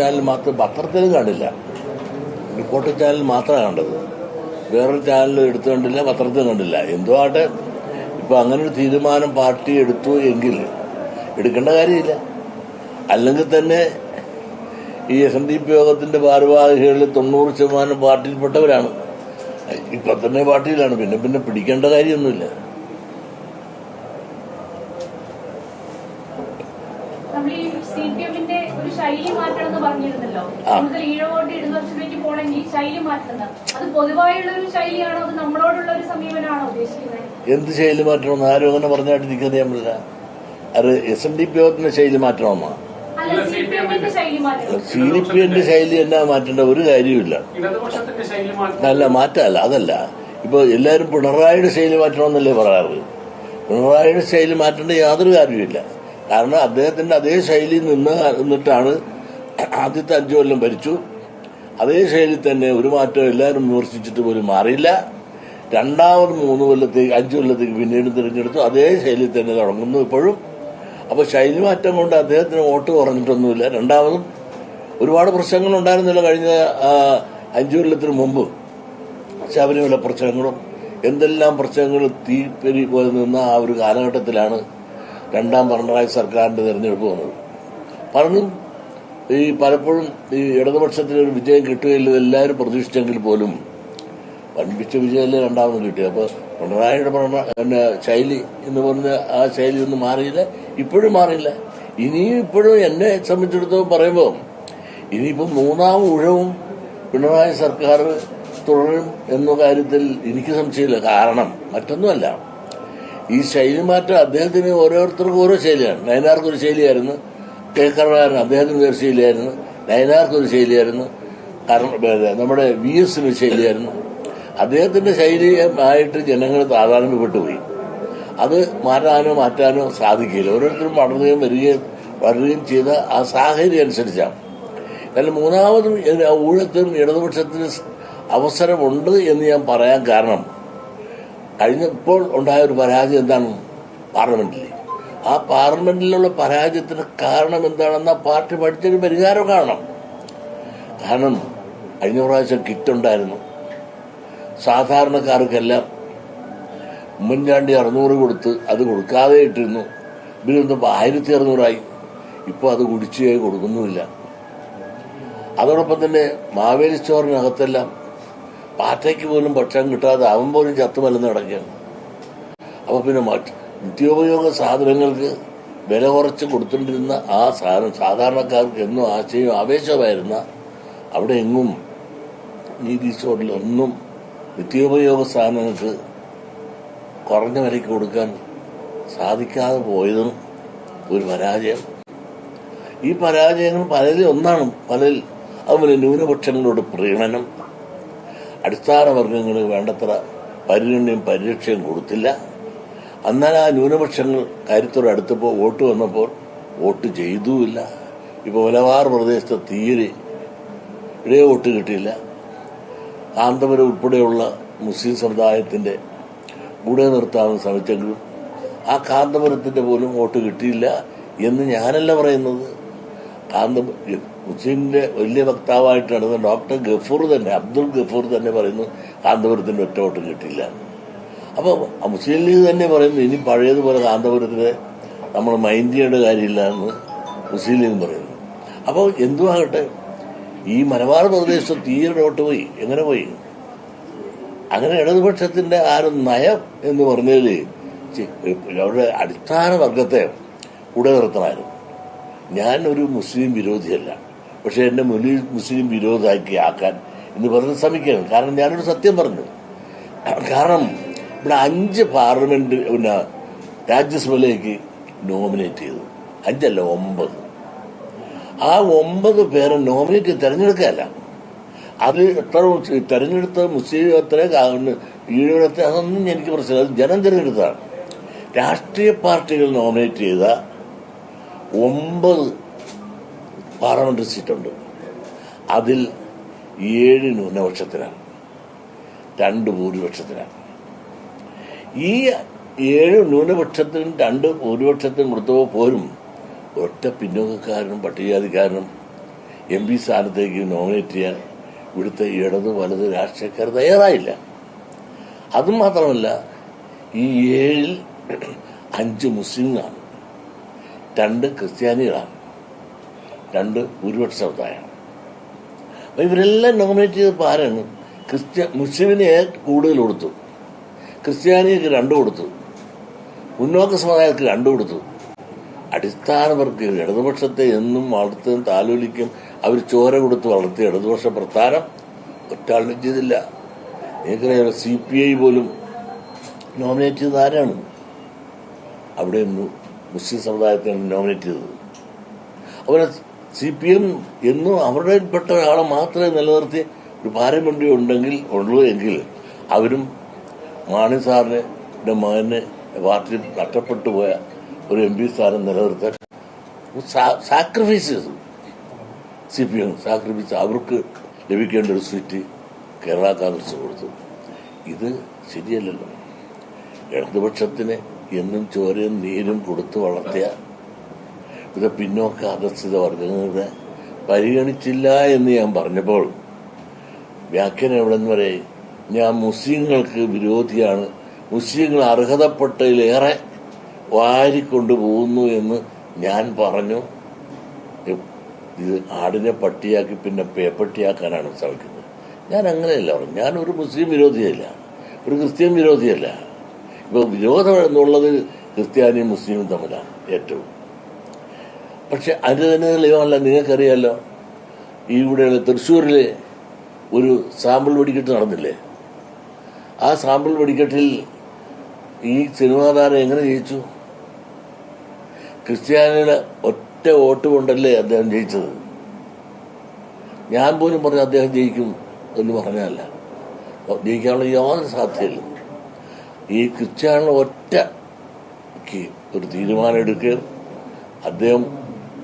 Channel മാത്രം പത്രത്തിലും കണ്ടില്ല. റിപ്പോർട്ടർ ചാനൽ മാത്രമാണ് കണ്ടത്. വേറൊരു ചാനൽ എടുത്തു കണ്ടില്ല പത്രത്തിൽ കണ്ടില്ല. എന്തോ ആട്ടെ? ഇപ്പൊ അങ്ങനെ ഒരു തീരുമാനം പാർട്ടി എടുത്തു എങ്കിൽ എടുക്കേണ്ട കാര്യമില്ല. അല്ലെങ്കിൽ തന്നെ ഈ എസ് എൻ ഡി പി യോഗത്തിന്റെ ഭാരവാഹികളിൽ തൊണ്ണൂറ് ശതമാനം പാർട്ടിയിൽപ്പെട്ടവരാണ്. ഇപ്പൊ തന്നെ പാർട്ടിയിലാണ്. പിന്നെ പിന്നെ പിടിക്കേണ്ട കാര്യമൊന്നുമില്ല നമ്മൾ ഈ സി പി എമ്മിന്റെ ഒരു ശൈലി മാറ്റണം എന്ന് ഈഴവോട്ട് പോകണമെങ്കിൽ ശൈലി മാറ്റണം. അത് പൊതുവായുള്ള ഒരു ശൈലിയാണോ? അത് നമ്മളോടുള്ള ഒരു സമീപനമാണോ ഉദ്ദേശിക്കുന്നത്? എന്ത് ശൈലി മാറ്റണമെന്ന് ആരും അങ്ങനെ പറഞ്ഞായിട്ട് എനിക്കറിയാൻ പറ്റില്ല അത് എസ് എൻ ഡി പി യോഗത്തിന്റെ ശൈലി മാറ്റണമോ. അല്ല സി മാറ്റണം. ഡി പി എന്റെ ശൈലി എന്നാ മാറ്റേണ്ട ഒരു കാര്യമില്ല അല്ല മാറ്റല്ല അതല്ല. ഇപ്പൊ എല്ലാരും പിണറായിയുടെ ശൈലി മാറ്റണമെന്നല്ലേ പറയാറ്? പിണറായിയുടെ ശൈലി മാറ്റേണ്ട യാതൊരു കാര്യമില്ല കാരണം അദ്ദേഹത്തിന്റെ അതേ ശൈലി നിന്ന് നിന്നിട്ടാണ് ആദ്യത്തെ അഞ്ചു കൊല്ലം ഭരിച്ചു. അതേ ശൈലി തന്നെ ഒരു മാറ്റം എല്ലാവരും വിമർശിച്ചിട്ട് പോലും മാറിയില്ല. രണ്ടാമത് മൂന്ന് കൊല്ലത്തേക്ക് അഞ്ചു കൊല്ലത്തേക്ക് പിന്നീട് തിരഞ്ഞെടുത്തു. അതേ ശൈലി തന്നെ തുടങ്ങുന്നു ഇപ്പോഴും. അപ്പൊ ശൈലി മാറ്റം കൊണ്ട് അദ്ദേഹത്തിന് വോട്ട് കുറഞ്ഞിട്ടൊന്നുമില്ല. രണ്ടാമതും ഒരുപാട് പ്രശ്നങ്ങൾ ഉണ്ടായിരുന്നില്ല കഴിഞ്ഞ അഞ്ചു കൊല്ലത്തിന് മുമ്പ്. ശബരിമല പ്രശ്നങ്ങളും എന്തെല്ലാം പ്രശ്നങ്ങൾ തീപ്പെരി പോലെ നിന്ന ആ ഒരു കാലഘട്ടത്തിലാണ് രണ്ടാം പിണറായി സർക്കാരിന്റെ തെരഞ്ഞെടുപ്പ് വന്നത്. പറഞ്ഞു ഈ പലപ്പോഴും ഈ ഇടതുപക്ഷത്തിന് ഒരു വിജയം കിട്ടുകയില്ല എല്ലാവരും പ്രതീക്ഷിച്ചെങ്കിൽ പോലും വൻപിച്ച വിജയമല്ലേ രണ്ടാമത് കിട്ടി അപ്പോൾ പിണറായിയുടെ പിണ- പിന്നെ ശൈലി എന്ന് പറഞ്ഞ ആ ശൈലി ഒന്നും മാറിയില്ല? ഇപ്പോഴും മാറിയില്ല. ഇനിയും ഇപ്പോഴും എന്നെ സംബന്ധിച്ചിടത്തോളം പറയുമ്പോൾ ഇനിയിപ്പോൾ മൂന്നാം ഊഴവും പിണറായി സർക്കാർ തുടരും എന്ന കാര്യത്തിൽ എനിക്ക് സംശയമില്ല. കാരണം മറ്റൊന്നുമല്ല. ഈ ശൈലി മാറ്റം അദ്ദേഹത്തിന് ഓരോരുത്തർക്കും ഓരോ ശൈലിയാണ്. നയനാർക്കൊരു ശൈലിയായിരുന്നു. കരുണാകരൻ അദ്ദേഹത്തിന് ഒരു ശൈലിയായിരുന്നു നയനാർക്ക് ഒരു ശൈലിയായിരുന്നു നമ്മുടെ വി എസിന് ശൈലിയായിരുന്നു അദ്ദേഹത്തിന്റെ ശൈലിയായിട്ട് ജനങ്ങൾ താതാത്മ്യപ്പെട്ടു പോയി അത് മാറ്റാനോ മാറ്റാനോ സാധിക്കില്ല ഓരോരുത്തരും വളരുകയും വരികയും വളരുകയും ചെയ്ത ആ സാഹചര്യം അനുസരിച്ചാണ് എന്നാൽ മൂന്നാമതും ഊഴത്തിനും ഇടതുപക്ഷത്തിന് അവസരമുണ്ട് എന്ന് ഞാൻ പറയാൻ കാരണം കഴിഞ്ഞപ്പോൾ ഉണ്ടായ ഒരു പരാജയം എന്താണ് പാർലമെന്റിൽ ആ പാർലമെന്റിലുള്ള പരാജയത്തിന് കാരണം എന്താണെന്ന് ആ പാർട്ടി പഠിച്ചൊരു പരിഹാരം കാണണം. കാരണം കഴിഞ്ഞ പ്രാവശ്യം കിറ്റ് ഉണ്ടായിരുന്നു. സാധാരണക്കാർക്കെല്ലാം ഉമ്മൻചാണ്ടി അറുന്നൂറ് കൊടുത്ത് അത് കൊടുക്കാതെ ഇട്ടിരുന്നു. ഇവരൊന്നിപ്പോൾ ആയിരത്തി അറുന്നൂറായി ഇപ്പോൾ അത് കുടിശ്ശികയായി കൊടുക്കുന്നുമില്ല. അതോടൊപ്പം തന്നെ മാവേലി സ്റ്റോറിനകത്തെല്ലാം പാറ്റയ്ക്ക് പോലും ഭക്ഷണം കിട്ടാതെ അവൻ പോലും ചത്തുമല്ലെന്ന് കിടക്കുകയാണ്. അപ്പോൾ പിന്നെ മറ്റ്. നിത്യോപയോഗ സാധനങ്ങൾക്ക് വില കുറച്ച് കൊടുത്തുകൊണ്ടിരുന്ന ആ സാധനം സാധാരണക്കാർക്ക് എന്നും ആശയം ആവേശമായിരുന്ന അവിടെ എങ്ങും നീതി സ്റ്റോറിലൊന്നും നിത്യോപയോഗ സാധനങ്ങൾക്ക് കുറഞ്ഞ വിലയ്ക്ക് കൊടുക്കാൻ സാധിക്കാതെ പോയതും ഒരു പരാജയം. ഈ പരാജയങ്ങൾ പലതിൽ ഒന്നാണ്. പലതിൽ അതുപോലെ ന്യൂനപക്ഷങ്ങളോട് പ്രീണനം. അടിസ്ഥാന വർഗങ്ങൾ വേണ്ടത്ര പരിഗണനയും പരിരക്ഷയും കൊടുത്തില്ല. എന്നാൽ ആ ന്യൂനപക്ഷങ്ങൾ കാര്യത്തോട് അടുത്തപ്പോൾ വോട്ട് വന്നപ്പോൾ വോട്ട് ചെയ്തുമില്ല. ഇപ്പോൾ മലബാർ പ്രദേശത്തെ തീരെ ഇടയെ വോട്ട് കിട്ടിയില്ല. കാന്തപുരം ഉൾപ്പെടെയുള്ള മുസ്ലിം സമുദായത്തിന്റെ കൂടെ നിർത്താമെന്ന് ശ്രമിച്ചെങ്കിലും ആ കാന്തപുരത്തിന്റെ പോലും വോട്ട് കിട്ടിയില്ല എന്ന് ഞാനല്ല പറയുന്നത്. കാന്ത മുസ്ലിമിന്റെ വലിയ വക്താവായിട്ട് നടന്ന ഡോക്ടർ ഗഫൂർ തന്നെ അബ്ദുൾ ഗഫൂർ തന്നെ പറയുന്നു കാന്തപുരത്തിന്റെ ഒറ്റ വോട്ട് കിട്ടിയില്ല അപ്പോൾ മുസ്ലിം ലീഗ് തന്നെ പറയുന്നു ഇനി പഴയതുപോലെ കാന്തപുരത്തിലെ നമ്മൾ മൈൻഡ് ചെയ്യേണ്ട കാര്യമില്ല എന്ന് മുസ്ലിം ലീഗ് പറയുന്നു. അപ്പോൾ എന്തുമാകട്ടെ ഈ മലബാർ പ്രദേശത്ത് തീരെ വോട്ട് പോയി. എങ്ങനെ പോയി? അങ്ങനെ ഇടതുപക്ഷത്തിന്റെ ആ ഒരു നയം എന്ന് പറഞ്ഞതിൽ അവരുടെ അടിസ്ഥാന വർഗത്തെ കൂടെ നിർത്തണമായിരുന്നു. ഞാൻ ഒരു മുസ്ലിം വിരോധിയല്ല. പക്ഷെ എന്നെ മുലി- മുസ്ലിം വിരോധാക്കി ആക്കാൻ എന്ന് പറഞ്ഞ് ശ്രമിക്കുകയാണ്. കാരണം ഞാനൊരു സത്യം പറഞ്ഞു. കാരണം ഇവിടെ അഞ്ച് പാർലമെന്റ് പിന്നെ രാജ്യസഭയിലേക്ക് നോമിനേറ്റ് ചെയ്തു. അഞ്ചല്ല ഒമ്പത്. ആ ഒമ്പത് പേരെ നോമിനേറ്റ് തെരഞ്ഞെടുക്കുകയല്ല. അത് എത്ര തെരഞ്ഞെടുത്ത മുസ്ലിം എത്ര ഈഴത്തെ അതൊന്നും എനിക്ക് അത് ജനം തിരഞ്ഞെടുത്തതാണ്. രാഷ്ട്രീയ പാർട്ടികൾ നോമിനേറ്റ് ചെയ്ത ഒമ്പത് പാർലമെന്ററി സീറ്റുണ്ട്. അതിൽ ഏഴ് ന്യൂനപക്ഷത്തിനാണ്. രണ്ട് ഭൂരിപക്ഷത്തിനാണ്. ഈ ഏഴ് ന്യൂനപക്ഷത്തിനും രണ്ട് ഭൂരിപക്ഷത്തിനും കൊടുത്തപ്പോൾ പോരും. ഒറ്റ പിന്നോക്കക്കാരനും പട്ടികജാതിക്കാരനും. എം പി സ്ഥാനത്തേക്ക് നോമിനേറ്റ് ചെയ്യാൻ ഇവിടുത്തെ ഇടത് വലത് രാഷ്ട്രീയക്കാർ തയ്യാറായില്ല. അതുമാത്രമല്ല ഈ ഏഴിൽ അഞ്ച് മുസ്ലിങ്ങളാണ്. രണ്ട് ക്രിസ്ത്യാനികളാണ്. രണ്ട് ഭൂരിപക്ഷ സമുദായമാണ്. അപ്പം ഇവരെല്ലാം നോമിനേറ്റ് ചെയ്തപ്പോൾ ആരാണ്? ക്രിസ്ത്യ മുസ്ലിമിനെ കൂടുതൽ കൊടുത്തു. ക്രിസ്ത്യാനിക്ക് രണ്ടു കൊടുത്തു. മുന്നോക്ക സമുദായത്തിന് രണ്ടു കൊടുത്തു. അടിസ്ഥാനവർക്ക് ഇടതുപക്ഷത്തെ എന്നും വളർത്തും താലോലിക്കും അവർ ചോര കൊടുത്ത് വളർത്തി ഇടതുപക്ഷ പ്രസ്ഥാനം ഒറ്റാളും ചെയ്തില്ല. നിങ്ങൾക്കറിയാം സി പി ഐ പോലും നോമിനേറ്റ് ചെയ്തത് ആരാണ്? അവിടെ മുസ്ലിം സമുദായത്തെയാണ് നോമിനേറ്റ് ചെയ്തത്. അതുപോലെ സി പി എം എന്നും അവരുടെപ്പെട്ട ഒരാളെ മാത്രമേ നിലനിർത്തി ഒരു പാരമ്പര്യം ഉണ്ടെങ്കിൽ ഉള്ളൂ എങ്കിൽ അവരും മാണി സാറിന്റെ മകന് പാർട്ടി നഷ്ടപ്പെട്ടു പോയ ഒരു എം പി സ്ഥാനം നിലനിർത്താൻ സാക്രിഫൈസ് ചെയ്തു സി പി എം സാക്രിഫൈസ് അവർക്ക് ലഭിക്കേണ്ട ഒരു സീറ്റ് കേരള കോൺഗ്രസ് കൊടുത്തു. ഇത് ശരിയല്ലല്ലോ. ഇടതുപക്ഷത്തിന് എന്നും ചോരയും നീരും കൊടുത്തു വളർത്തിയ ഇത് പിന്നോക്ക അധസ്ഥിത വർഗങ്ങളെ പരിഗണിച്ചില്ല എന്ന് ഞാൻ പറഞ്ഞപ്പോൾ വ്യാഖ്യാനം എവിടെ എവിടെന്ന് വരെ ഞാൻ മുസ്ലിങ്ങൾക്ക് വിരോധിയാണ്. മുസ്ലിങ്ങൾ അർഹതപ്പെട്ടതിലേറെ വാരിക്കൊണ്ടു പോകുന്നു എന്ന് ഞാൻ പറഞ്ഞു. ഇത് ആടിനെ പട്ടിയാക്കി പിന്നെ പേപ്പട്ടിയാക്കാനാണ് ശ്രമിക്കുന്നത്. ഞാൻ അങ്ങനെയല്ല പറഞ്ഞു. ഞാൻ ഒരു മുസ്ലിം വിരോധിയല്ല. ഒരു ക്രിസ്ത്യൻ വിരോധിയല്ല. ഇപ്പൊ വിരോധം എന്നുള്ളത് ക്രിസ്ത്യാനിയും മുസ്ലിമും തമ്മിലാണ് ഏറ്റവും. പക്ഷെ അതിന് തന്നെ തെളിവല്ല നിങ്ങൾക്കറിയാലോ? ഇവിടെയുള്ള തൃശ്ശൂരിലെ ഒരു സാമ്പിൾ വെടിക്കെട്ട് നടന്നില്ലേ? ആ സാമ്പിൾ വെടിക്കെട്ടിൽ ഈ സിനിമാ താരം എങ്ങനെ ജയിച്ചു? ക്രിസ്ത്യാനിയുടെ ഒറ്റ വോട്ട് കൊണ്ടല്ലേ അദ്ദേഹം ജയിച്ചത്? ഞാൻ പോലും പറഞ്ഞു അദ്ദേഹം ജയിക്കും എന്ന് പറഞ്ഞല്ല ജയിക്കാനുള്ള യാതൊരു സാധ്യതയില്ല. ഈ ക്രിസ്ത്യാനിയുടെ ഒറ്റ ഒരു തീരുമാനം എടുക്കുകയും അദ്ദേഹം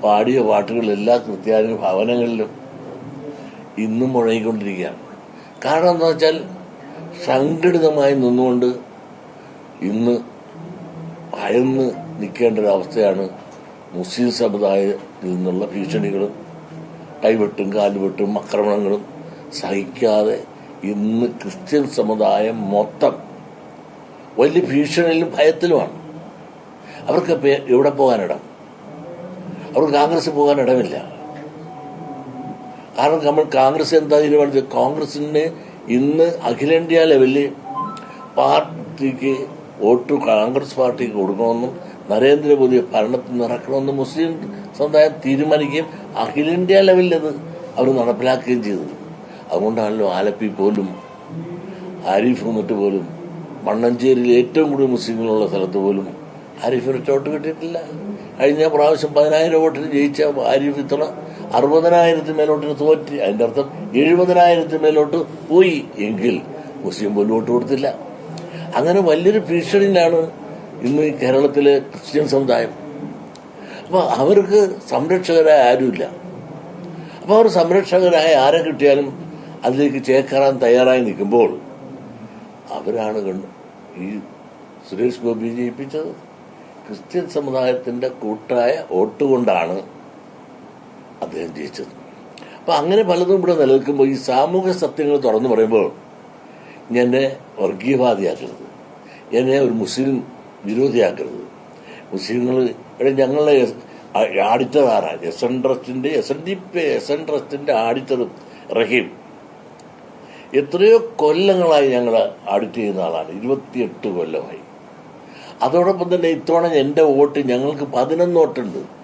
പാടിയ പാട്ടുകൾ എല്ലാ ക്രിസ്ത്യാനി ഭവനങ്ങളിലും ഇന്നും മുഴങ്ങിക്കൊണ്ടിരിക്കുകയാണ്. കാരണം എന്താ വെച്ചാൽ സംഘടിതമായി നിന്നുകൊണ്ട് ഇന്ന് അയന്ന് നിൽക്കേണ്ട ഒരവസ്ഥയാണ് മുസ്ലിം സമുദായത്തിൽ നിന്നുള്ള ഭീഷണികളും കൈവെട്ടും കാലുവെട്ടും ആക്രമണങ്ങളും സഹിക്കാതെ ഇന്ന് ക്രിസ്ത്യൻ സമുദായം മൊത്തം വലിയ ഭീഷണിയിലും ഭയത്തിലുമാണ്. അവർക്ക് എവിടെ പോകാനിടം? അവർക്ക് കോൺഗ്രസ് പോകാൻ ഇടമില്ല കാരണം നമ്മൾ കോൺഗ്രസ് എന്താ തീരുമാനിച്ചത്? കോൺഗ്രസിന് ഇന്ന് അഖിലേന്ത്യാ ലെവലിൽ പാർട്ടിക്ക് വോട്ട് കോൺഗ്രസ് പാർട്ടിക്ക് കൊടുക്കണമെന്നും നരേന്ദ്രമോദി ഭരണത്തിൽ നിറക്കണമെന്നും മുസ്ലിം സമുദായം തീരുമാനിക്കുകയും അഖിലേന്ത്യാ ലെവലിൽ അത് അവർ നടപ്പിലാക്കുകയും ചെയ്തു. അതുകൊണ്ടാണല്ലോ ആലപ്പി പോലും ആരിഫ് എന്നിട്ട് പോലും മണ്ണഞ്ചേരിയിൽ ഏറ്റവും കൂടുതൽ മുസ്ലിങ്ങളുള്ള സ്ഥലത്ത് പോലും ആരിഫിന് വോട്ട് കിട്ടിയിട്ടില്ല. കഴിഞ്ഞ പ്രാവശ്യം പതിനായിരം വോട്ടിന് ജയിച്ച ആരിഫ് ഇത്തവണ അറുപതിനായിരത്തിന് മേലോട്ടിന് തോറ്റി. അതിന്റെ അർത്ഥം എഴുപതിനായിരത്തിന് മേലോട്ട് പോയി. എങ്കിൽ മുസ്ലിം പോലും വോട്ട് കൊടുത്തില്ല. അങ്ങനെ വലിയൊരു ഭീഷണിയിലാണ് ഇന്ന് കേരളത്തിലെ ക്രിസ്ത്യൻ സമുദായം. അപ്പൊ അവർക്ക് സംരക്ഷകരായ ആരുമില്ല. അപ്പൊ അവർ സംരക്ഷകരായ ആരെ കിട്ടിയാലും അതിലേക്ക് ചേക്കേറാൻ തയ്യാറായി നിൽക്കുമ്പോൾ അവരാണ് കണ്ട് ഈ സുരേഷ് ഗോപി ജയിപ്പിച്ചത്. ക്രിസ്ത്യൻ സമുദായത്തിന്റെ കൂട്ടായ വോട്ട് കൊണ്ടാണ് അദ്ദേഹം ജയിച്ചത്. അപ്പൊ അങ്ങനെ പലതും ഇവിടെ നിലനിൽക്കുമ്പോൾ ഈ സാമൂഹ്യ സത്യങ്ങൾ തുറന്നു പറയുമ്പോൾ എന്നെ വർഗീയവാദിയാക്കരുത്. എന്നെ ഒരു മുസ്ലിം വിരോധിയാക്കരുത്. മുസ്ലിങ്ങൾ ഇവിടെ ഞങ്ങളുടെ ആരാണ് എസ് എൻ ട്രസ്റ്റിന്റെ S N D S N ട്രസ്റ്റിന്റെ ആഡിറ്ററും റഹീം. എത്രയോ കൊല്ലങ്ങളായി ഞങ്ങൾ ആഡിറ്റ് ചെയ്യുന്ന ആളാണ്. ഇരുപത്തിയെട്ട് കൊല്ലമായി. അതോടൊപ്പം തന്നെ ഇത്തവണ എന്റെ വോട്ട് ഞങ്ങൾക്ക് പതിനൊന്ന് വോട്ടുണ്ട്.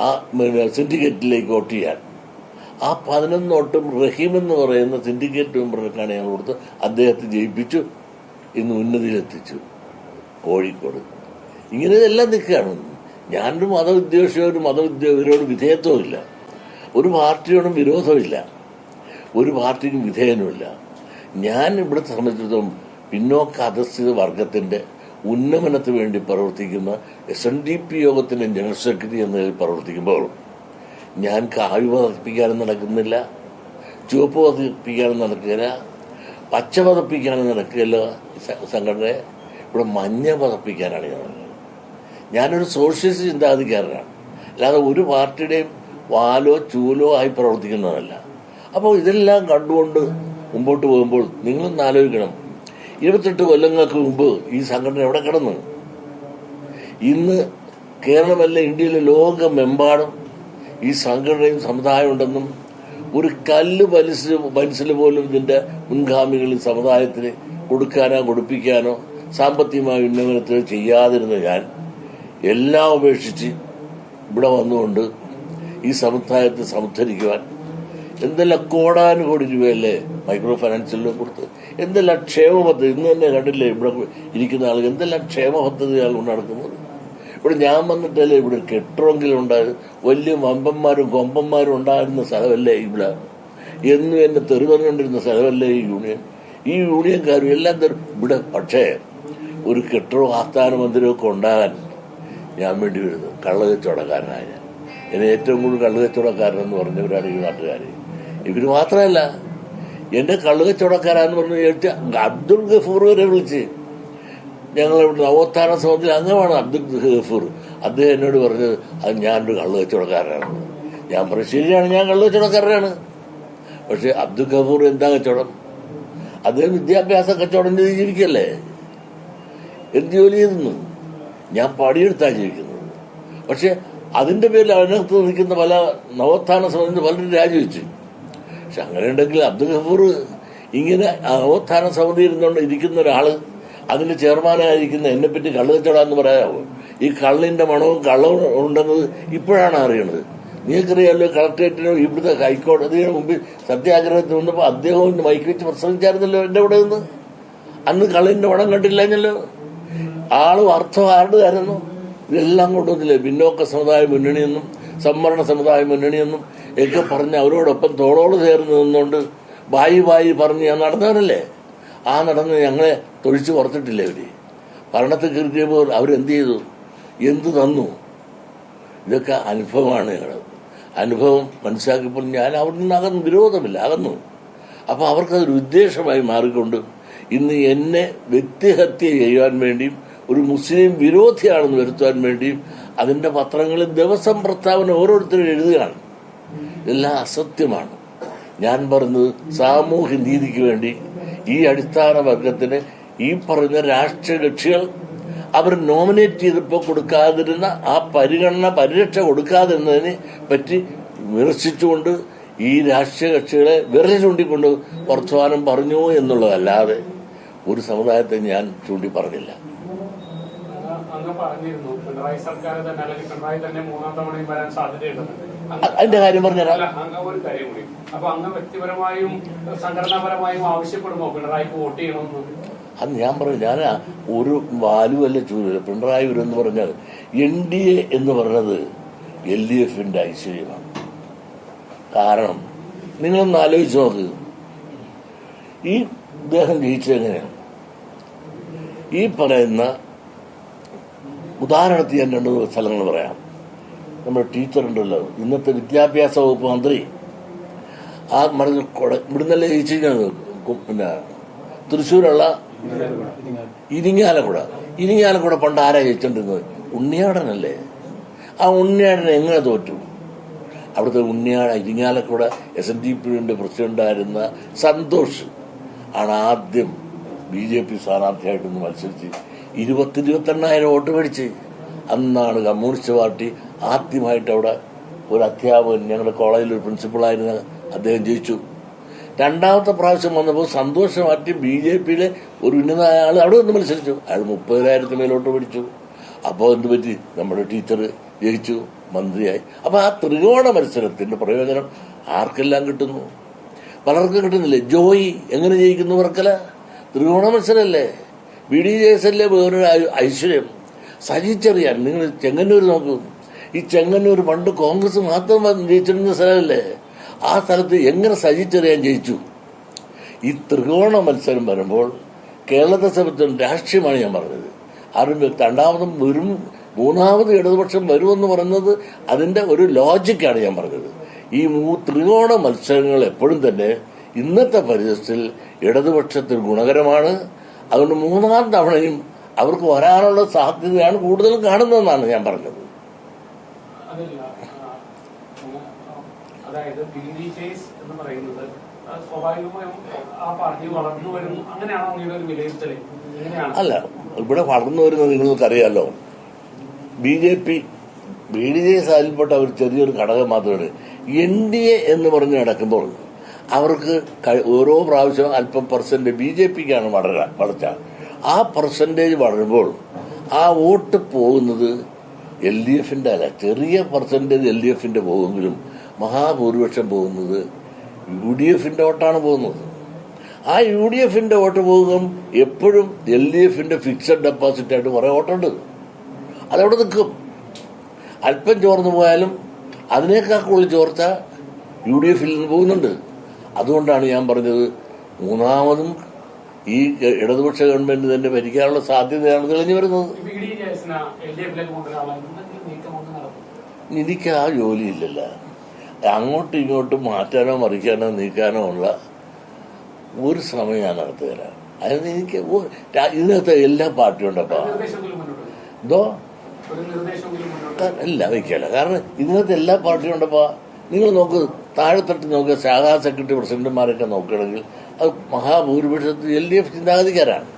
ആ സിൻഡിക്കേറ്റിലേക്ക് വോട്ട് ചെയ്യാൻ ആ പതിനൊന്ന് വോട്ടും റഹീം എന്ന് പറയുന്ന സിൻഡിക്കേറ്റ് മെമ്പർക്കാണ് ഞങ്ങൾ കൊടുത്ത് അദ്ദേഹത്തെ ജയിപ്പിച്ചു ഇന്ന് ഉന്നതിയിലെത്തിച്ചു കോഴിക്കോട്. ഇങ്ങനെ ഇതെല്ലാം നിൽക്കുകയാണ്. ഞാനൊരു മതവിദ്വേഷിയോ ഒരു മതവിദ്വേഷരോട് വിധേയത്വമില്ല. ഒരു പാർട്ടിയോടും വിരോധമില്ല. ഒരു പാർട്ടിക്കും വിധേയനുമില്ല. ഞാൻ ഇവിടുത്തെ സംബന്ധിച്ചിടത്തോളം പിന്നോക്ക അധസ്ഥിത വർഗത്തിന്റെ ഉന്നമനത്തിന് വേണ്ടി പ്രവർത്തിക്കുന്ന എസ് എൻ ഡി പി യോഗത്തിന്റെ ജനറൽ സെക്രട്ടറി എന്നതിൽ പ്രവർത്തിക്കുമ്പോൾ ഞാൻ കാവ്യ പതപ്പിക്കാനും നടക്കുന്നില്ല ചുവപ്പ് പതപ്പിക്കാനും നടക്കില്ല പച്ച പതപ്പിക്കാനും നടക്കില്ല. സംഘടന ഇവിടെ മഞ്ഞ പതപ്പിക്കാനാണ് ഞാൻ ഞാനൊരു സോഷ്യലിസ്റ്റ് ചിന്താഗതിക്കാരനാണ് അല്ലാതെ ഒരു പാർട്ടിയുടെയും വാലോ ചൂലോ ആയി പ്രവർത്തിക്കുന്നതല്ല. അപ്പോൾ ഇതെല്ലാം കണ്ടുകൊണ്ട് മുമ്പോട്ട് പോകുമ്പോൾ നിങ്ങളൊന്ന് ആലോചിക്കണം ഇരുപത്തെട്ട് കൊല്ലങ്ങൾക്ക് മുമ്പ് ഈ സംഘടന എവിടെ കിടന്നു? ഇന്ന് കേരളമല്ല ഇന്ത്യയിലെ ലോകമെമ്പാടും ഈ സംഘടനയും സമുദായം ഉണ്ടെന്നും ഒരു കല്ല് മനസ്സിൽ മനസ്സിൽ പോലും ഇതിന്റെ മുൻഗാമികൾ സമുദായത്തിന് കൊടുക്കാനോ കൊടുപ്പിക്കാനോ സാമ്പത്തികമായ ഉന്നമനത്തിന് ചെയ്യാതിരുന്ന ഞാൻ എല്ലാം ഉപേക്ഷിച്ച് ഇവിടെ വന്നുകൊണ്ട് ഈ സമുദായത്തെ സമുദ്ധരിക്കുവാൻ എന്തെല്ലാം കോടാനുകോടി രൂപയല്ലേ മൈക്രോ ഫൈനാൻസിൽ കൊടുത്ത് എന്തെല്ലാം ക്ഷേമ പദ്ധതി? ഇന്ന് തന്നെ കണ്ടില്ലേ ഇവിടെ ഇരിക്കുന്ന ആളുകൾ എന്തെല്ലാം ക്ഷേമ പദ്ധതികൾ കൊണ്ട് നടക്കുന്നത് ഇവിടെ ഞാൻ വന്നിട്ടല്ലേ ഇവിടെ കെട്ടറെങ്കിലും ഉണ്ടായത്. വലിയ വമ്പന്മാരും കൊമ്പന്മാരും ഉണ്ടായിരുന്ന സ്ഥലമല്ലേ ഇവിടെ? എന്നും എന്നെ തെറി പറഞ്ഞുകൊണ്ടിരുന്ന സ്ഥലമല്ലേ ഈ യൂണിയൻ? ഈ യൂണിയൻകാരും എല്ലാം തെറി. ഇവിടെ പക്ഷേ ഒരു കെട്ടോ ആസ്ഥാന മന്ദിരമൊക്കെ ഉണ്ടാകാൻ ഞാൻ വേണ്ടി വരുന്നത് കള്ളകച്ചവടക്കാരനായ ഞാൻ. എന്നെ ഏറ്റവും കൂടുതൽ കള്ളുകച്ചവടക്കാരനെന്ന് പറഞ്ഞവരാണ് ഈ നാട്ടുകാർ ഇവർ മാത്രമല്ല എന്റെ കള്ളുകച്ചവടക്കാരാന്ന് പറഞ്ഞു ചോദിച്ച അബ്ദുൾ ഗഫൂർ വരെ വിളിച്ച് ഞങ്ങൾ നവോത്ഥാന സമിതിയിൽ അംഗമാണ് അബ്ദുൾ ഗഫൂർ. അദ്ദേഹം എന്നോട് പറഞ്ഞത് അത് ഞാനൊരു കള്ളുകച്ചവടക്കാരനാണ് ഞാൻ പറഞ്ഞു ശരിയാണ് ഞാൻ കള്ളുകച്ചവടക്കാരനാണ് പക്ഷെ അബ്ദുൾ ഗഫൂർ എന്താ കച്ചവടം? അദ്ദേഹം വിദ്യാഭ്യാസ കച്ചവടം ചെയ്ത് ജീവിക്കല്ലേ എന്ത് ജോലി ചെയ്തെന്ന് ഞാൻ പടിയെടുത്താ ജീവിക്കുന്നത്. പക്ഷെ അതിന്റെ പേരിൽ അതിനകത്ത് നിൽക്കുന്ന പല നവോത്ഥാന സമിതി പലരും രാജിവെച്ചു. പക്ഷെ അങ്ങനെ ഉണ്ടെങ്കിൽ അബ്ദുൽ ഗഫൂർ ഇങ്ങനെ നവോത്ഥാന സമിതി ഇരുന്നുകൊണ്ട് ഇരിക്കുന്ന ഒരാൾ അതിന് ചെയർമാനായിരിക്കുന്ന എന്നെ പറ്റി കള്ളു കച്ചവടാന്ന് പറയാമോ ഈ കള്ളിന്റെ മണവും കള്ളവും ഉണ്ടെന്നത് ഇപ്പോഴാണ് അറിയണത്. നിങ്ങൾക്കറിയാമല്ലോ കളക്ടറേറ്റിനോ ഇവിടുത്തെ ഹൈക്കോടതിയുടെ മുമ്പിൽ സത്യാഗ്രഹത്തിന് വന്നപ്പോൾ അദ്ദേഹവും മൈക്ക് വെച്ച് പ്രസംഗിച്ചായിരുന്നല്ലോ എന്റെ ഇവിടെ നിന്ന്? അന്ന് കള്ളിന്റെ മണം കണ്ടില്ലഞ്ഞല്ലോ ആളും അർത്ഥം ആരുടെയായിരുന്നു ഇതെല്ലാം കൊണ്ടുവന്നില്ലേ? പിന്നോക്ക സമുദായ മുന്നണിയെന്നും സംവരണ സമുദായ മുന്നണിയെന്നും ഒക്കെ പറഞ്ഞ് അവരോടൊപ്പം തോളോട് ചേർന്ന് നിന്നുകൊണ്ട് വായി വായി പറഞ്ഞ് ഞാൻ നടന്നവരല്ലേ? ആ നടന്ന് ഞങ്ങളെ തൊഴിച്ചു പുറത്തിട്ടില്ലേ അവർ ഭരണത്തിൽ കയറിയപ്പോൾ അവരെന്ത് ചെയ്തു? എന്തു തന്നു? ഇതൊക്കെ അനുഭവമാണ് ഞങ്ങൾ അനുഭവം മനസ്സിലാക്കിയപ്പോൾ ഞാൻ അവിടെ നിന്ന് അകന്നു വിരോധമില്ല അകന്നു. അപ്പോൾ അവർക്കതൊരു ഉദ്ദേശമായി മാറിക്കൊണ്ട് ഇന്ന് എന്നെ വ്യക്തിഹത്യ ചെയ്യുവാൻ വേണ്ടിയും ഒരു മുസ്ലിം വിരോധിയാണെന്ന് വരുത്തുവാൻ വേണ്ടിയും അതിന്റെ പത്രങ്ങളിൽ ദിവസം പ്രസ്താവന ഓരോരുത്തരും എഴുതുകയാണ്. ഇതെല്ലാം അസത്യമാണ്. ഞാൻ പറഞ്ഞത് സാമൂഹ്യ നീതിക്ക് വേണ്ടി ഈ അടിസ്ഥാന വർഗത്തിന് ഈ പറഞ്ഞ രാഷ്ട്രീയ കക്ഷികൾ അവർ നോമിനേറ്റ് ചെയ്തപ്പോൾ കൊടുക്കാതിരുന്ന ആ പരിഗണന പരിരക്ഷ കൊടുക്കാതിരുന്നതിനെ പറ്റി വിമർശിച്ചുകൊണ്ട് ഈ രാഷ്ട്രീയ കക്ഷികളെ വിരൽ ചൂണ്ടിക്കൊണ്ട് വർത്തമാനം പറഞ്ഞു എന്നുള്ളതല്ലാതെ ഒരു സമുദായത്തെ ഞാൻ ചൂണ്ടി പറഞ്ഞില്ല അങ്ങ് പറഞ്ഞിരുന്നു. പിണറായി സർക്കാർ തന്നെ അല്ലെങ്കിൽ പിണറായി തന്നെ മൂന്നാം തവണയും വരാൻ സാധ്യതയുണ്ടെന്ന് അതിന്റെ കാര്യം പറഞ്ഞുതരാം. ഒരു കാര്യം കൂടി. അപ്പൊ അങ്ങ് വ്യക്തിപരമായും സംഘടനാപരമായും ആവശ്യപ്പെടുമോ പിണറായിക്ക് വോട്ട് ചെയ്യണമെന്ന്? അത് ഞാൻ പറഞ്ഞു ഞാൻ ഒരു വാലുവല്ല ചൂരല്ല പിണറായി ഒരു എന്ന് പറഞ്ഞാൽ എൻ ഡി എ എന്ന് പറഞ്ഞത് എൽ ഡി എഫിന്റെ ഐശ്വര്യമാണ്. കാരണം നിങ്ങളൊന്ന് ആലോചിച്ച് നോക്ക്. ഈ ഇദ്ദേഹം ജയിച്ചത് എങ്ങനെയാണ്? ഈ പറയുന്ന ഉദാഹരണത്തിന് ഞാൻ രണ്ട് സ്ഥലങ്ങൾ പറയാം. നമ്മുടെ ടീച്ചർ ഉണ്ടല്ലോ. ഇന്നത്തെ വിദ്യാഭ്യാസ വകുപ്പ് മന്ത്രി. ആ കൊട ഇവിടുന്നല്ലേ ജയിച്ചിരിക്കുന്നത്? പിന്നെ തൃശ്ശൂരുള്ള ഇരിങ്ങാലക്കുട. ഇരിങ്ങാലക്കുട പണ്ട് ആരാ ജയിച്ചോണ്ടിരുന്നത്? ഉണ്ണിയാടനല്ലേ. ആ ഉണ്ണിയാടൻ എങ്ങനെ തോറ്റു? അവിടുത്തെ Unniyada Irinjalakuda S N D പിയുടെ പ്രസിഡന്റായിരുന്ന സന്തോഷ് ആണ് ആദ്യം ബി ജെ പി സ്ഥാനാർത്ഥിയായിട്ടൊന്ന് മത്സരിച്ച് ഇരുപത്തി ഇരുപത്തെണ്ണായിരം വോട്ട് മേടിച്ച്. അന്നാണ് കമ്മ്യൂണിസ്റ്റ് പാർട്ടി ആദ്യമായിട്ട് അവിടെ ഒരു അധ്യാപകൻ ഞങ്ങളുടെ കോളേജിൽ ഒരു പ്രിൻസിപ്പളായിരുന്ന അദ്ദേഹം ജയിച്ചു. രണ്ടാമത്തെ പ്രാവശ്യം വന്നപ്പോൾ സന്തോഷം മാറ്റി ബി ജെ പിയിലെ ഒരു ഉന്നത ആൾ അവിടെ നിന്ന് മത്സരിച്ചു. അയാൾ മുപ്പതിനായിരത്തിന് മേലോട്ട് പിടിച്ചു അപ്പോൾ എന്ത് പറ്റി? നമ്മുടെ ടീച്ചർ ജയിച്ചു മന്ത്രിയായി. അപ്പോൾ ആ ത്രികോണ മത്സരത്തിന്റെ പ്രയോജനം ആർക്കെല്ലാം കിട്ടുന്നു? പലർക്കും കിട്ടുന്നില്ലേ? ജോയി എങ്ങനെ ജയിക്കുന്നു വർക്കല? ത്രികോണ മത്സരമല്ലേ? ബി ഡി ജെ എസ് അല്ലേ വേറൊരു ഐശ്വര്യം സജിച്ചറിയാൻ നിങ്ങൾ ചെങ്ങന്നൂർ നോക്കൂ. ഈ ചെങ്ങന്നൂർ പണ്ട് കോൺഗ്രസ് മാത്രം ജയിച്ചിരുന്ന സ്ഥലമല്ലേ? ആ സ്ഥലത്ത് എങ്ങനെ സജിച്ചറിയാൻ ജയിച്ചു? ഈ ത്രികോണ മത്സരം വരുമ്പോൾ കേരളത്തെ സംബന്ധിച്ചും രാഷ്ട്രീയമാണ് ഞാൻ പറഞ്ഞത്. ആരും രണ്ടാമതും വരും മൂന്നാമത് ഇടതുപക്ഷം വരുമെന്ന് പറയുന്നത് അതിന്റെ ഒരു ലോജിക്കാണ് ഞാൻ പറഞ്ഞത്. ഈ മൂ ത്രികോണ മത്സരങ്ങൾ എപ്പോഴും തന്നെ ഇന്നത്തെ പരിസരത്തിൽ ഇടതുപക്ഷത്തിന് ഗുണകരമാണ് അതുകൊണ്ട് മൂന്നാം തവണയും അവർക്ക് വരാനുള്ള സാധ്യതയാണ് കൂടുതൽ കാണുന്നതെന്നാണ് ഞാൻ പറഞ്ഞത്. അതായത് എന്ന് പറയുന്നത് സ്വാഭാവികമായും ആ പാർട്ടി വളർന്നു വരുന്നു. അങ്ങനെയാണോ ഒരു അല്ല ഇവിടെ വളർന്നു വരുന്നത് നിങ്ങൾക്കറിയാലോ. B J P B D J സാലിൽപ്പെട്ട ഒരു ചെറിയൊരു ഘടകം മാത്രമാണ്. എൻ ഡി എ എന്ന് പറഞ്ഞ് നടക്കുമ്പോൾ അവർക്ക് ഓരോ പ്രാവശ്യവും അല്പം പെർസെന്റ് ബി ജെ പിക്കാണ് വളര വളർച്ച. ആ പെർസെന്റേജ് വളരുമ്പോൾ ആ വോട്ട് പോകുന്നത് എൽ ഡി എഫിന്റെ അല്ല. ചെറിയ പെർസെന്റേജ് എൽ ഡി എഫിന്റെ പോകുമെങ്കിലും മഹാഭൂരിപക്ഷം പോകുന്നത് യു ഡി എഫിന്റെ വോട്ടാണ് പോകുന്നത്. ആ യു ഡി എഫിന്റെ വോട്ട് പോകും എപ്പോഴും എൽ ഡി എഫിന്റെ ഫിക്സഡ് ഡെപ്പോസിറ്റ് ആയിട്ട് കുറെ വോട്ടുണ്ട്. അതവിടെ നിൽക്കും. അല്പം ചോർന്നു പോയാലും അതിനേക്കാൾ കൂടുതൽ ചോർച്ച യു ഡി എഫിൽ നിന്ന് പോകുന്നുണ്ട്. അതുകൊണ്ടാണ് ഞാൻ പറഞ്ഞത് മൂന്നാമതും ഈ ഇടതുപക്ഷ ഗവൺമെന്റ് തന്നെ ഭരിക്കാനുള്ള സാധ്യതയാണ് തെളിഞ്ഞു വരുന്നത്. എനിക്ക് ആ ജോലിയില്ലല്ല അങ്ങോട്ടും ഇങ്ങോട്ടും മാറ്റാനോ മറിക്കാനോ നീക്കാനോ ഉള്ള ഒരു ശ്രമം ഞാൻ നടത്തുകയാണ് അതിന് എനിക്ക് ഇതിനകത്ത് എല്ലാ പാർട്ടിയും ഉണ്ടപ്പാ എന്തോ. ഇല്ല വയ്ക്കല്ല കാരണം ഇതിനകത്ത് എല്ലാ പാർട്ടിയും ഉണ്ടപ്പാ നിങ്ങൾ നോക്ക് താഴെത്തട്ട് നോക്കുക ശാഖാ സെക്രട്ടറി പ്രസിഡന്റുമാരൊക്കെ നോക്കുകയാണെങ്കിൽ അത് മഹാഭൂരിപക്ഷത്തിൽ എൽ ഡി എഫ് ചിന്താഗതിക്കാരാണ്.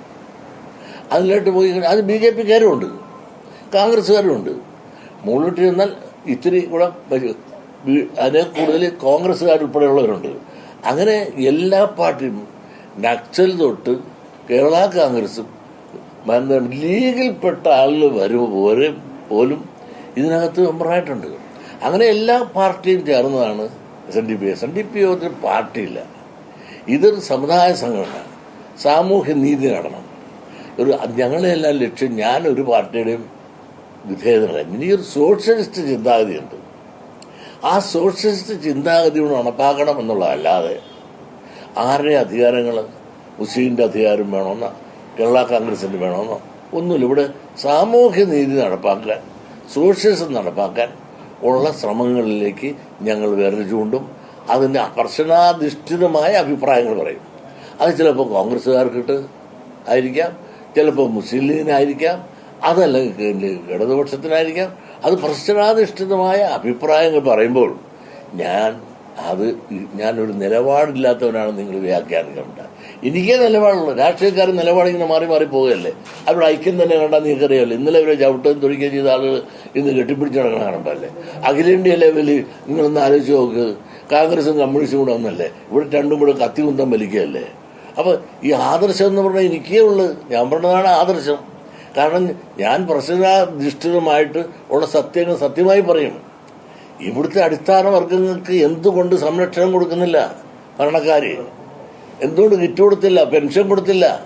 അതിലോട്ട് പോയി അത് ബി ജെ പിക്കാരും ഉണ്ട് കോൺഗ്രസ്സുകാരും ഉണ്ട് മുകളിലോട്ട് ചെന്നാൽ ഇത്തിരി കൂടെ അതിനെ കൂടുതൽ കോൺഗ്രസ്സുകാരുൾപ്പെടെയുള്ളവരുണ്ട്. അങ്ങനെ എല്ലാ പാർട്ടിയും നക്സൽ തൊട്ട് കേരള കോൺഗ്രസും ലീഗിൽപ്പെട്ട ആളുകൾ വരും പോലും ഇതിനകത്ത് മെമ്പറായിട്ടുണ്ട്. അങ്ങനെ എല്ലാ പാർട്ടിയും ചേർന്നതാണ് S N D P S N D P ഒരു പാർട്ടിയില്ല. ഇതൊരു സമുദായ സംഘടന. സാമൂഹ്യ നീതി നടണം. ഒരു ഞങ്ങളെല്ലാം ലക്ഷ്യം ഞാൻ ഒരു പാർട്ടിയുടെയും വിധേയതല്ല എനിക്കൊരു സോഷ്യലിസ്റ്റ് ചിന്താഗതിയുണ്ട് ആ സോഷ്യലിസ്റ്റ് ചിന്താഗതി കൊണ്ട് നടപ്പാക്കണം എന്നുള്ളതല്ലാതെ ആരുടെ അധികാരങ്ങൾ മുസ്ലിമിന്റെ അധികാരം വേണമെന്നോ കേരള കോൺഗ്രസിന്റെ വേണമെന്നോ ഒന്നുമില്ല. ഇവിടെ സാമൂഹ്യ നീതി നടപ്പാക്കാൻ സോഷ്യലിസം നടപ്പാക്കാൻ ഉള്ള ശ്രമങ്ങളിലേക്ക് ഞങ്ങൾ വിരൽ ചൂണ്ടും അതിന് പ്രശ്നാധിഷ്ഠിതമായ അഭിപ്രായങ്ങൾ പറയും. അത് ചിലപ്പോൾ കോൺഗ്രസ്സുകാർക്കിട്ട് ആയിരിക്കാം ചിലപ്പോൾ മുസ്ലിം ലീഗിനായിരിക്കാം അതല്ലെങ്കിൽ ഇടതുപക്ഷത്തിനായിരിക്കാം. അത് പ്രശ്നാധിഷ്ഠിതമായ അഭിപ്രായങ്ങൾ പറയുമ്പോൾ ഞാൻ അത് ഞാനൊരു നിലപാടില്ലാത്തവനാണ് നിങ്ങൾ വ്യാഖ്യാനിക്കേണ്ട. എനിക്കേ നിലപാടുള്ളൂ. രാഷ്ട്രീയക്കാർ നിലപാടിങ്ങനെ മാറി മാറി പോവുകയല്ലേ അവരുടെ ഐക്യം തന്നെ കണ്ടാൽ നിങ്ങൾക്കറിയാമല്ലോ. ഇന്നലെ ഇവരെ ചവിട്ടുകയും തൊഴിക്കുകയും ചെയ്ത ആളുകൾ ഇന്ന് കെട്ടിപ്പിടിച്ച് നടക്കണ കാണുമ്പല്ലേ? അഖിലേന്ത്യ ലെവലിൽ നിങ്ങളൊന്ന് ആലോചിച്ച് നോക്ക്. കോൺഗ്രസും കമ്മ്യൂണിസ്റ്റും കൂടെ ഒന്നല്ലേ ഇവിടെ രണ്ടും കൂടെ കത്തി കുന്തം വലിക്കുകയല്ലേ? അപ്പൊ ഈ ആദർശം എന്ന് പറഞ്ഞാൽ എനിക്കേ ഉള്ളു. ഞാൻ പറഞ്ഞതാണ് ആദർശം. കാരണം ഞാൻ പ്രശ്നാധിഷ്ഠിതമായിട്ട് ഉള്ള സത്യങ്ങൾ സത്യമായി പറയും ഇവിടുത്തെ അടിസ്ഥാന വർഗങ്ങൾക്ക് എന്തുകൊണ്ട് സംരക്ഷണം കൊടുക്കുന്നില്ല ഭരണക്കാര്? എന്തുകൊണ്ട് കിറ്റ് കൊടുത്തില്ല പെൻഷൻ കൊടുത്തില്ല?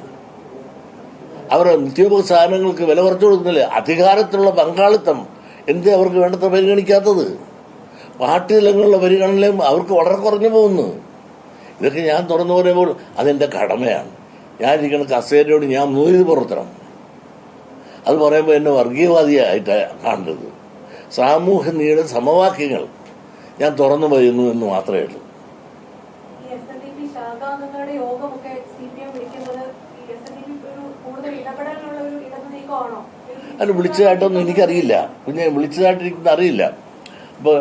അവരുടെ നിത്യോപയോഗ സാധനങ്ങൾക്ക് വില കുറച്ചു കൊടുക്കുന്നില്ല. അധികാരത്തിലുള്ള പങ്കാളിത്തം എന്തേ അവർക്ക് വേണ്ടത്ര പരിഗണിക്കാത്തത്? പാർട്ടി തലങ്ങളിലുള്ള പരിഗണനയും അവർക്ക് വളരെ കുറഞ്ഞു പോകുന്നു. ഇതൊക്കെ ഞാൻ തുറന്നു പറയുമ്പോൾ അതെന്റെ കടമയാണ്. ഞാൻ ഇരിക്കുന്ന കസേരയോട് ഞാൻ നൂരി പുറത്തണം അത് പറയുമ്പോൾ എന്നെ വർഗീയവാദിയായിട്ടാണ് കാണേണ്ടത് സാമൂഹ്യ നീയുടെ സമവാക്യങ്ങൾ ഞാൻ തുറന്നു പറയുന്നു എന്ന് മാത്രമേ ഉള്ളൂ. അല്ല വിളിച്ചതായിട്ടൊന്നും എനിക്കറിയില്ല. പിന്നെ വിളിച്ചതായിട്ട് എനിക്കൊന്നും അറിയില്ല അപ്പോൾ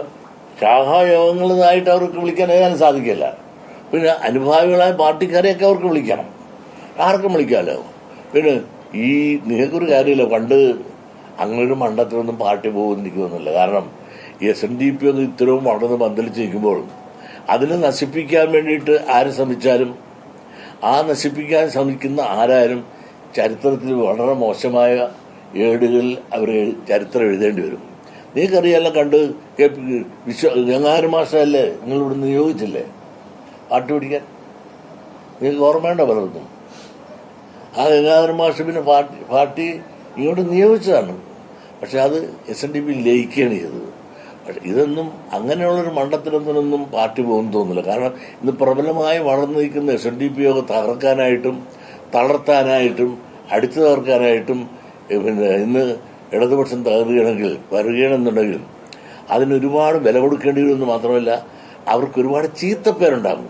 ശാഖായോഗങ്ങളായിട്ട് അവർക്ക് വിളിക്കാൻ ഏതാനും സാധിക്കില്ല. പിന്നെ അനുഭാവികളായ പാർട്ടിക്കാരെയൊക്കെ അവർക്ക് വിളിക്കണം. ആർക്കും വിളിക്കാമല്ലോ. പിന്നെ ഈ നിങ്ങൾക്കൊരു കാര്യമില്ല. പണ്ട് അങ്ങനൊരു മണ്ഡലത്തിലൊന്നും പാർട്ടി തോന്നുന്നില്ല. കാരണം എസ് എൻ ഡി പി ഒന്ന് ഇത്രയും വളർന്ന് പന്തലിച്ച് നിൽക്കുമ്പോൾ അതിനെ നശിപ്പിക്കാൻ വേണ്ടിയിട്ട് ആര് ശ്രമിച്ചാലും ആ നശിപ്പിക്കാൻ ശ്രമിക്കുന്ന ആരായാലും ചരിത്രത്തിൽ വളരെ മോശമായ ഏടുകളിൽ അവർ ചരിത്രം എഴുതേണ്ടി വരും. നിങ്ങൾക്കറിയാലോ കണ്ട് കെ പി വിശ്വ ഗംഗാര നിങ്ങൾ ഇവിടുന്ന് നിയോഗിച്ചില്ലേ? പാട്ട് പിടിക്കാൻ? നിങ്ങൾക്ക് ഓർമ്മയുണ്ടോ പലർക്കും? ആ ഗംഗാധര പിന്നെ പാർട്ടി പാർട്ടി ഇങ്ങോട്ട് നിയോഗിച്ചതാണ്. പക്ഷെ അത് എസ് എൻ ഡി പി ലയിക്കുകയാണ് ചെയ്തത്. പക്ഷെ ഇതൊന്നും അങ്ങനെയുള്ളൊരു മണ്ഡലത്തിലൊന്നിനൊന്നും പാർട്ടി പോകുമെന്ന് തോന്നുന്നില്ല. കാരണം ഇന്ന് പ്രബലമായി വളർന്നു നിൽക്കുന്ന എസ് എൻ ഡി പി ഒക്കെ തകർക്കാനായിട്ടും തളർത്താനായിട്ടും അടിച്ചു തകർക്കാനായിട്ടും പിന്നെ ഇന്ന് ഇടതുപക്ഷം തകരുകയാണെങ്കിൽ വരികയാണെന്നുണ്ടെങ്കിൽ അതിനൊരുപാട് വില കൊടുക്കേണ്ടി വരുമെന്ന് മാത്രമല്ല അവർക്ക് ഒരുപാട് ചീത്തപ്പേരുണ്ടാകും.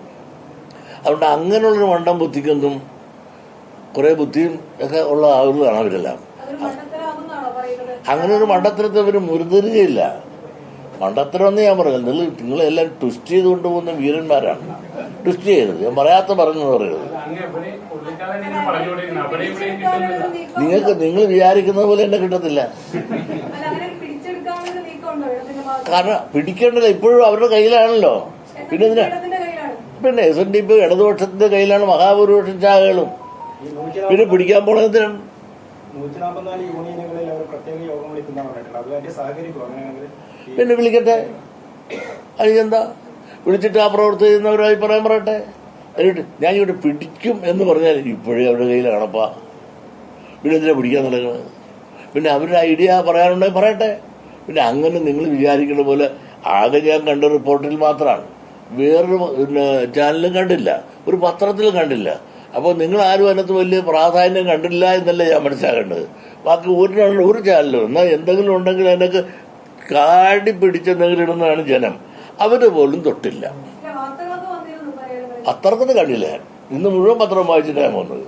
അതുകൊണ്ട് അങ്ങനെയുള്ളൊരു മണ്ടം ബുദ്ധിക്കൊന്നും കുറേ ബുദ്ധിയും ഒക്കെ ഉള്ള ആളുകളാണ് അവരെല്ലാം. അങ്ങനെ ഒരു മണ്ടത്തരത്തെ അവർ മുരുതരുകയില്ല. മണ്ടത്തരമെന്ന് ഞാൻ പറയുന്നത് നിങ്ങൾ നിങ്ങളെല്ലാം ട്വിസ്റ്റ് ചെയ്ത് കൊണ്ടുപോകുന്ന വീരന്മാരാണ്. ട്വിസ്റ്റ് ചെയ്യരുത്. ഞാൻ പറയാത്ത പറഞ്ഞു പറയരുത്. നിങ്ങൾക്ക് നിങ്ങൾ വിചാരിക്കുന്നത് പോലെ എന്നെ കിട്ടത്തില്ല. കാരണം പിടിക്കേണ്ടത് ഇപ്പോഴും അവരുടെ കയ്യിലാണല്ലോ. പിന്നെ എന്തിനാ? പിന്നെ എസ് എൻ ഡി പി ഇടതുപക്ഷത്തിന്റെ കയ്യിലാണ് മഹാഭൂരിപക്ഷം ചാകകളും. പിന്നെ പിടിക്കാൻ പോണതിനാണ് നൂറ്റി നാൽപ്പത്തിനാല് യൂണിയനുകളിൽ അവർ പ്രത്യേക യോഗം വിളിക്കുന്നതാണ് പിന്നെ വിളിക്കട്ടെ? അതിനെന്താ വിളിച്ചിട്ട് ആ പ്രവൃത്തി ചെയ്യുന്നവർ അഭിപ്രായം പറയട്ടെ? എന്നിട്ട് ഞാൻ ഇവിടെ പിടിക്കും എന്ന് പറഞ്ഞാൽ ഇപ്പോഴേ അവരുടെ കയ്യിലാണപ്പാ പിന്നെ എന്തിനാ പിടിക്കാൻ നടക്കുന്നത്? പിന്നെ അവരുടെ ഐഡിയ പറയാനുണ്ടെങ്കിൽ പറയട്ടെ? പിന്നെ അങ്ങനെ നിങ്ങൾ വിചാരിക്കുന്ന പോലെ ആകെ ഞാൻ കണ്ട റിപ്പോർട്ടിൽ മാത്രമാണ്. വേറൊരു ചാനലും കണ്ടില്ല. ഒരു പത്രത്തിലും കണ്ടില്ല. അപ്പോൾ നിങ്ങൾ ആരും അതിനകത്ത് വലിയ പ്രാധാന്യം കണ്ടില്ല എന്നല്ല ഞാൻ മനസ്സിലാക്കേണ്ടത്. ബാക്കി ഒരു ഒരു ചാനലും എന്നാൽ എന്തെങ്കിലും ഉണ്ടെങ്കിൽ അതിനൊക്കെ കാടി പിടിച്ചെന്തെങ്കിലും ഇടുന്നതാണ് ജനം. അവർ പോലും തൊട്ടില്ല. പത്രത്തിന് കണ്ടില്ല ഇന്ന് മുഴുവൻ പത്രം വായിച്ചിട്ടാണ് വന്നത്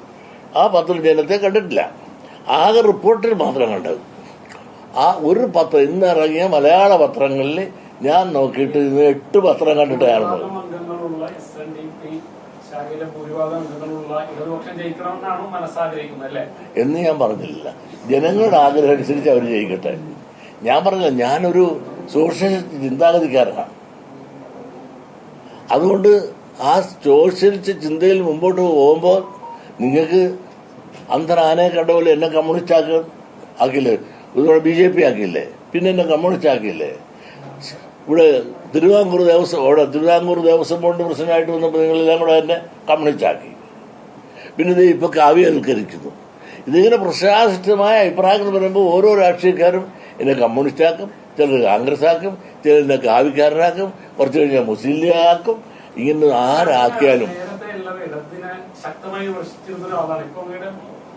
ആ പത്രം ജനത്തെ കണ്ടിട്ടില്ല. ആകെ റിപ്പോർട്ടിൽ മാത്രം കണ്ടത്. ആ ഒരു പത്രം ഇന്നിറങ്ങിയ മലയാള പത്രങ്ങളിൽ ഞാൻ നോക്കിയിട്ട് ഇന്ന് എട്ട് പത്രം കണ്ടിട്ടായിരുന്നു ഭൂരിഭാഗം അംഗങ്ങളുള്ള എസ് എൻ ഡി പി ശാഖയിലെ ഭൂരിഭാഗം അംഗങ്ങളുള്ള ഇടതുപക്ഷം ജയിക്കണമെന്നാണ് മനസ്സാഗ്രഹിക്കുന്നത് അല്ലേ എന്ന് ഞാൻ പറഞ്ഞില്ല. ജനങ്ങളുടെ ആഗ്രഹം അനുസരിച്ച് അവർ ജയിക്കട്ടെ. ഞാൻ പറഞ്ഞില്ല ഞാനൊരു സോഷ്യലിസ്റ്റ് ചിന്താഗതിക്കാരനാണ് അതുകൊണ്ട് ആ സോഷ്യലിസ്റ്റ് ചിന്തയിൽ മുമ്പോട്ട് പോകുമ്പോൾ നിങ്ങൾക്ക് അന്തരാനെ കണ്ട പോലെ എന്നെ കമ്മ്യൂണിസ്റ്റ് ആക്കി ആക്കില്ലേ ഇതുപോലെ ബി ജെ പി ആക്കിയില്ലേ? പിന്നെ എന്നെ കമ്മ്യൂണിസ്റ്റ് ആക്കിയില്ലേ? ഇവിടെ തിരുവിതാംകൂർ ദേവസ്വം അവിടെ തിരുവിതാംകൂർ ദേവസ്വം ബോർഡ് പ്രസിഡന്റായിട്ട് വന്നപ്പോൾ നിങ്ങളെല്ലാം കൂടെ എന്നെ കമ്മ്യൂണിസ്റ്റ് ആക്കി പിന്നെ ഇത് ഇപ്പൊ കാവ്യവൽക്കരിക്കുന്നു. ഇതിങ്ങനെ പ്രശാസിഷ്ടമായ അഭിപ്രായങ്ങൾ പറയുമ്പോൾ ഓരോ രാഷ്ട്രീയക്കാരും എന്നെ കമ്മ്യൂണിസ്റ്റ് ആക്കും ചിലർ കോൺഗ്രസ് ആക്കും ചിലർ എന്നെ കാവ്യക്കാരനാക്കും കുറച്ച് കഴിഞ്ഞാൽ മുസ്ലിം ലീഗ് ആക്കും ഇങ്ങനെ ആരാക്കിയാലും ശക്തമായി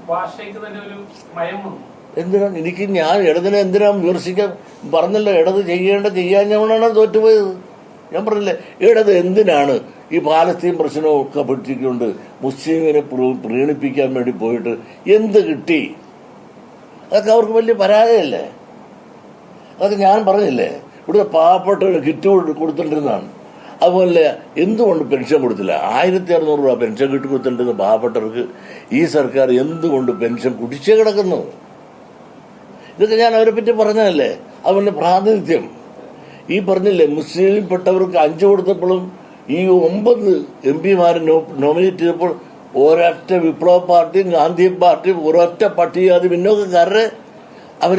ഭാഷയ്ക്ക് തന്നെ ഒരു മയം വന്നു എന്തിനാ? എനിക്ക് ഞാൻ ഇടതിനെ എന്തിനാ വിമർശിക്കാൻ പറഞ്ഞല്ലോ? ഇടത് ചെയ്യേണ്ട ചെയ്യാഞ്ഞവനാണ് തോറ്റുപോയത്. ഞാൻ പറഞ്ഞില്ലേ ഇടത് എന്തിനാണ് ഈ പാലസ്തീൻ പ്രശ്നമൊക്കെ പിടിച്ചിട്ടുണ്ട് മുസ്ലിമിനെ പ്രീ- പ്രീണിപ്പിക്കാൻ വേണ്ടി പോയിട്ട് എന്ത് കിട്ടി? അതൊക്കെ അവർക്ക് വലിയ പരാജയമല്ലേ? അതൊക്കെ ഞാൻ പറഞ്ഞില്ലേ ഇവിടെ പാവപ്പെട്ടവന് കിറ്റ് കൊടു- കൊടുത്തിട്ടിരുന്നതാണ്. അതുപോലെ എന്തുകൊണ്ട് പെൻഷൻ കൊടുത്തില്ല? ആയിരത്തി അറുന്നൂറ് രൂപ പെൻഷൻ കിട്ടി കൊടുത്തിട്ടുണ്ടെന്ന് പാവപ്പെട്ടവർക്ക് ഈ സർക്കാർ എന്തുകൊണ്ട് പെൻഷൻ കുടിച്ചേ കിടക്കുന്നു? ഇതൊക്കെ ഞാൻ അവരെ പറ്റി പറഞ്ഞതല്ലേ? അതുപോലെ പ്രാതിനിധ്യം. ഈ പറഞ്ഞില്ലേ മുസ്ലിമിൽപ്പെട്ടവർക്ക് അഞ്ചു കൊടുത്തപ്പോഴും ഈ ഒമ്പത് എം പിമാരെ നോമിനേറ്റ് ചെയ്തപ്പോൾ ഒരൊറ്റ വിപ്ലവ പാർട്ടിയും ഗാന്ധി പാർട്ടിയും ഒരൊറ്റ പട്ടികജാതി പിന്നോക്കക്കാരെ അവർ